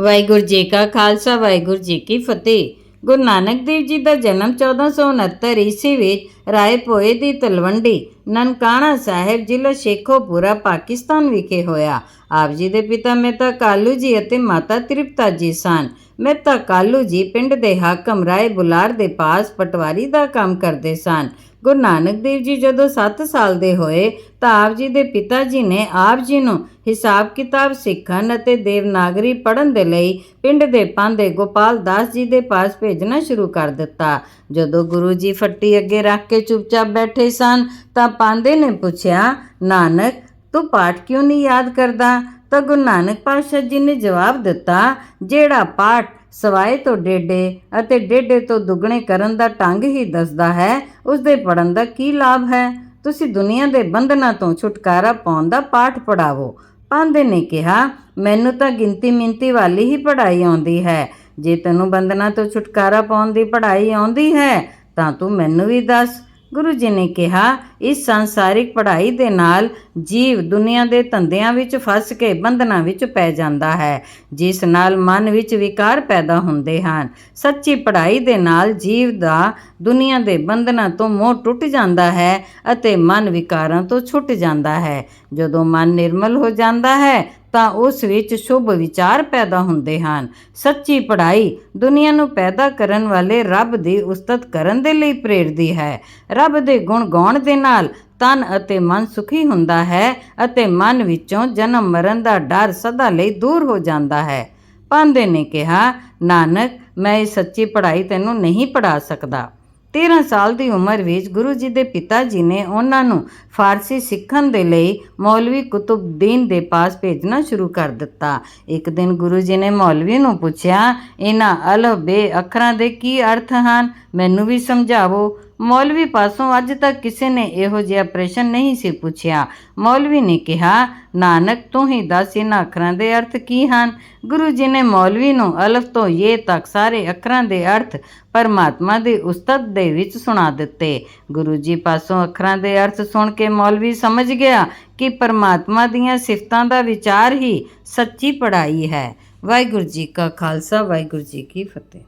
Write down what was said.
ਵਾਹਿਗੁਰੂ ਜੀ ਕਾ ਖਾਲਸਾ, ਵਾਹਿਗੁਰੂ ਜੀ ਕੀ ਫਤਿਹ। ਗੁਰੂ ਨਾਨਕ ਦੇਵ ਜੀ ਦਾ ਜਨਮ 1469 ਈਸਵੀ ਵਿੱਚ ਰਾਏ ਭੋਏ ਦੀ ਤਲਵੰਡੀ, ਨਨਕਾਣਾ ਸਾਹਿਬ ਜ਼ਿਲ੍ਹਾ ਸ਼ੇਖੋਪੁਰਾ, ਪਾਕਿਸਤਾਨ ਵਿਖੇ ਹੋਇਆ। ਆਪ ਜੀ ਦੇ ਪਿਤਾ ਮਹਿਤਾ ਕਾਲੂ ਜੀ ਅਤੇ ਮਾਤਾ ਤ੍ਰਿਪਤਾ ਜੀ ਸਨ। ਮਹਿਤਾ ਕਾਲੂ ਜੀ ਪਿੰਡ ਦੇ ਹਾਕਮ ਰਾਏ ਬੁਲਾਰ ਦੇ ਪਾਸ ਪਟਵਾਰੀ ਦਾ ਕੰਮ ਕਰਦੇ ਸਨ। ਗੁਰੂ ਨਾਨਕ ਦੇਵ ਜੀ ਜਦੋਂ 7 ਸਾਲ ਦੇ ਹੋਏ ਤਾਂ ਆਪ ਜੀ ਦੇ ਪਿਤਾ ਜੀ ਨੇ ਆਪ ਜੀ ਨੂੰ ਹਿਸਾਬ ਕਿਤਾਬ ਸਿੱਖਣ ਅਤੇ ਦੇਵਨਾਗਰੀ ਪੜ੍ਹਨ ਦੇ ਲਈ ਪਿੰਡ ਦੇ ਪਾਂਦੇ ਗੋਪਾਲ ਦਾਸ ਜੀ ਦੇ ਪਾਸ ਭੇਜਣਾ ਸ਼ੁਰੂ ਕਰ ਦਿੱਤਾ। ਜਦੋਂ ਗੁਰੂ ਜੀ ਫੱਟੀ ਅੱਗੇ ਰੱਖ ਕੇ ਚੁੱਪਚਾਪ ਬੈਠੇ ਸਨ ਤਾਂ ਪਾਂਦੇ ਨੇ ਪੁੱਛਿਆ, ਨਾਨਕ, ਤੂੰ ਪਾਠ ਕਿਉਂ ਨਹੀਂ ਯਾਦ ਕਰਦਾ? ਤਾਂ ਗੁਰੂ ਨਾਨਕ ਪਾਤਸ਼ਾਹ ਜੀ ਨੇ ਜਵਾਬ ਦਿੱਤਾ, ਜਿਹੜਾ ਪਾਠ ਸਵਾਏ ਤੋਂ ਡੇਡੇ ਅਤੇ ਡੇਡੇ ਤੋਂ ਦੁੱਗਣੇ ਕਰਨ ਦਾ ਢੰਗ ਹੀ ਦੱਸਦਾ ਹੈ ਉਸ ਦੇ ਪੜਨ ਦਾ ਕੀ ਲਾਭ ਹੈ? ਤੁਸੀਂ ਦੁਨੀਆ ਦੇ ਬੰਧਨਾਂ ਤੋਂ ਛੁਟਕਾਰਾ ਪਾਉਣ ਦਾ ਪਾਠ ਪੜਾਵੋ ਪਾਂਦੇ ਨੇ ਕਿਹਾ, ਮੈਨੂੰ ਤਾਂ ਗਿਣਤੀ ਮਿੰਤੀ ਵਾਲੀ ਹੀ ਪੜ੍ਹਾਈ ਆਉਂਦੀ ਹੈ। ਜੇ ਤੈਨੂੰ ਬੰਧਨਾਂ ਤੋਂ ਛੁਟਕਾਰਾ ਪਾਉਣ ਦੀ ਪੜ੍ਹਾਈ ਆਉਂਦੀ ਹੈ, ਤਾਂ ਤੂੰ ਮੈਨੂੰ ਵੀ ਦੱਸ। ਗੁਰੂ ਜੀ ਨੇ ਕਿਹਾ ਇਸ ਸੰਸਾਰਿਕ ਪੜ੍ਹਾਈ ਦੇ ਨਾਲ ਜੀਵ ਦੁਨੀਆ ਦੇ ਧੰਦਿਆਂ ਵਿੱਚ ਫਸ ਕੇ ਬੰਧਨਾਂ ਵਿੱਚ ਪੈ ਜਾਂਦਾ ਹੈ, ਜਿਸ ਨਾਲ ਮਨ ਵਿੱਚ ਵਿਕਾਰ ਪੈਦਾ ਹੁੰਦੇ ਹਨ। ਸੱਚੀ ਪੜ੍ਹਾਈ ਦੇ ਨਾਲ ਜੀਵ ਦਾ ਦੁਨੀਆ ਦੇ ਬੰਧਨਾਂ ਤੋਂ ਮੋਹ ਟੁੱਟ ਜਾਂਦਾ ਹੈ ਅਤੇ ਮਨ ਵਿਕਾਰਾਂ ਤੋਂ ਛੁੱਟ ਜਾਂਦਾ ਹੈ। ਜਦੋਂ ਮਨ ਨਿਰਮਲ ਹੋ ਜਾਂਦਾ ਹੈ, ਤਾਂ ਉਸ ਵਿੱਚ ਸ਼ੁਭ ਵਿਚਾਰ ਪੈਦਾ ਹੁੰਦੇ ਹਨ। ਸੱਚੀ ਪੜ੍ਹਾਈ ਦੁਨੀਆ ਨੂੰ ਪੈਦਾ ਕਰਨ ਵਾਲੇ ਰੱਬ ਦੀ ਉਸਤਤ ਕਰਨ ਦੇ ਲਈ ਪ੍ਰੇਰਦੀ ਹੈ। ਰੱਬ ਦੇ ਗੁਣ ਗਾਉਣ ਦੇ ਨਾਲ ਤਨ ਅਤੇ ਮਨ ਸੁਖੀ ਹੁੰਦਾ ਹੈ ਅਤੇ ਮਨ ਵਿੱਚੋਂ ਜਨਮ ਮਰਨ ਦਾ ਡਰ ਸਦਾ ਲਈ ਦੂਰ ਹੋ ਜਾਂਦਾ ਹੈ। ਪਾਂਦੇ ਨੇ ਕਿਹਾ, ਨਾਨਕ, ਮੈਂ ਇਹ ਸੱਚੀ ਪੜ੍ਹਾਈ ਤੈਨੂੰ ਨਹੀਂ ਪੜ੍ਹਾ ਸਕਦਾ। 13 ਸਾਲ ਦੀ ਉਮਰ ਵਿੱਚ ਗੁਰੂ ਜੀ ਦੇ ਪਿਤਾ ਜੀ ਨੇ ਉਹਨਾਂ ਨੂੰ ਫਾਰਸੀ ਸਿੱਖਣ ਦੇ ਲਈ ਮੌਲਵੀ ਕੁਤਬਦੀਨ ਦੇ ਪਾਸ ਭੇਜਣਾ ਸ਼ੁਰੂ ਕਰ ਦਿੱਤਾ। ਇੱਕ ਦਿਨ ਗੁਰੂ ਜੀ ਨੇ ਮੌਲਵੀ ਨੂੰ ਪੁੱਛਿਆ, ਇਹਨਾਂ ਅਲਫ ਬੇ ਅੱਖਰਾਂ ਦੇ ਕੀ ਅਰਥ ਹਨ? ਮੈਨੂੰ ਵੀ ਸਮਝਾਵੋ। ਮੌਲਵੀ ਪਾਸੋਂ ਅੱਜ ਤੱਕ ਕਿਸੇ ਨੇ ਇਹੋ ਜਿਹਾ ਪ੍ਰਸ਼ਨ ਨਹੀਂ ਸੀ ਪੁੱਛਿਆ। ਮੌਲਵੀ ਨੇ ਕਿਹਾ, ਨਾਨਕ, ਤੂੰ ਹੀ ਦੱਸ ਇਹਨਾਂ ਅੱਖਰਾਂ ਦੇ ਅਰਥ ਕੀ ਹਨ? ਗੁਰੂ ਜੀ ਨੇ ਮੌਲਵੀ ਨੂੰ ਅਲਫ ਤੋਂ ਇਹ ਤੱਕ ਸਾਰੇ ਅੱਖਰਾਂ ਦੇ ਅਰਥ ਪਰਮਾਤਮਾ ਦੀ ਉਸਤਤ ਦੇ ਵਿੱਚ ਸੁਣਾ ਦਿੱਤੇ। ਗੁਰੂ ਜੀ ਪਾਸੋਂ ਅੱਖਰਾਂ ਦੇ ਅਰਥ ਸੁਣ ਕੇ ਮੌਲਵੀ ਸਮਝ ਗਿਆ ਕਿ ਪਰਮਾਤਮਾ ਦੀਆਂ ਸਿਫਤਾਂ ਦਾ ਵਿਚਾਰ ਹੀ ਸੱਚੀ ਪੜ੍ਹਾਈ ਹੈ। ਵਾਹਿਗੁਰੂ ਜੀ ਕਾ ਖਾਲਸਾ, ਵਾਹਿਗੁਰੂ ਜੀ ਕੀ ਫਤਿਹ।